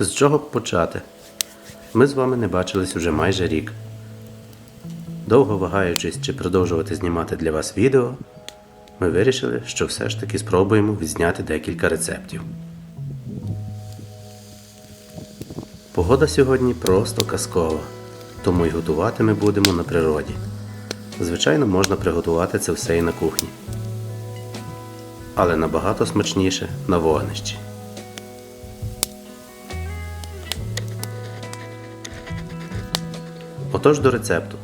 З чого б почати? Ми з вами не бачились уже майже рік. Довго вагаючись, чи продовжувати знімати для вас відео, ми вирішили, що все ж таки спробуємо відзняти декілька рецептів. Погода сьогодні просто казкова, тому й готувати ми будемо на природі. Звичайно, можна приготувати це все і на кухні. Але набагато смачніше на вогнищі. Отож до рецепту.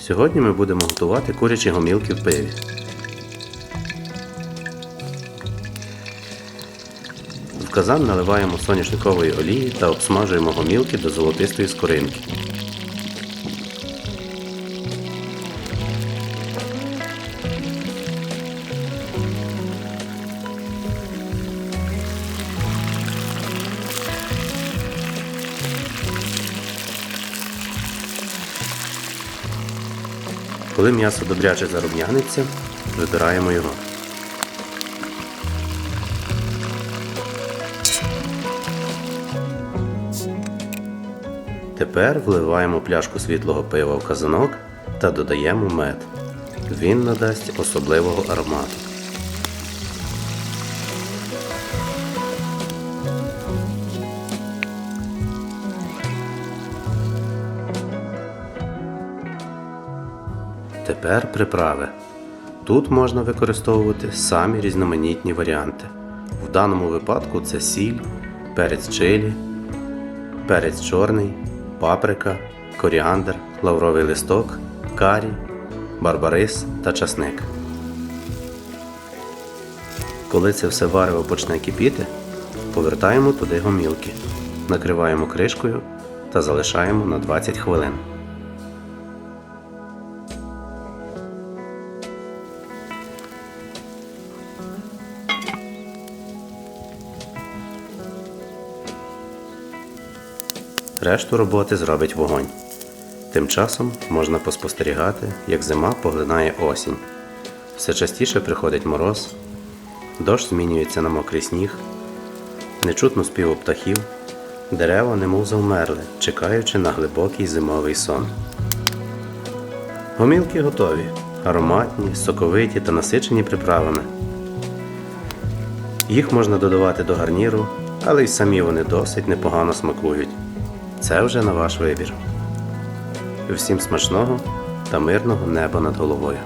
Сьогодні ми будемо готувати курячі гомілки в пиві. В казан наливаємо соняшникової олії та обсмажуємо гомілки до золотистої скоринки. Коли м'ясо добряче зарум'яниться, вибираємо його. Тепер вливаємо пляшку світлого пива в казанок та додаємо мед. Він надасть особливого аромату. Тепер приправи. Тут можна використовувати самі різноманітні варіанти. В даному випадку це сіль, перець чилі, перець чорний, паприка, коріандр, лавровий листок, карі, барбарис та часник. Коли це все варево почне кипіти, повертаємо туди гомілки, накриваємо кришкою та залишаємо на 20 хвилин. Решту роботи зробить вогонь. Тим часом можна поспостерігати, як зима поглинає осінь. Все частіше приходить мороз, дощ змінюється на мокрий сніг, нечутно співу птахів, дерева немов завмерли, чекаючи на глибокий зимовий сон. Гомілки готові, ароматні, соковиті та насичені приправами. Їх можна додавати до гарніру, але й самі вони досить непогано смакують. Це вже на ваш вибір. Всім смачного та мирного неба над головою.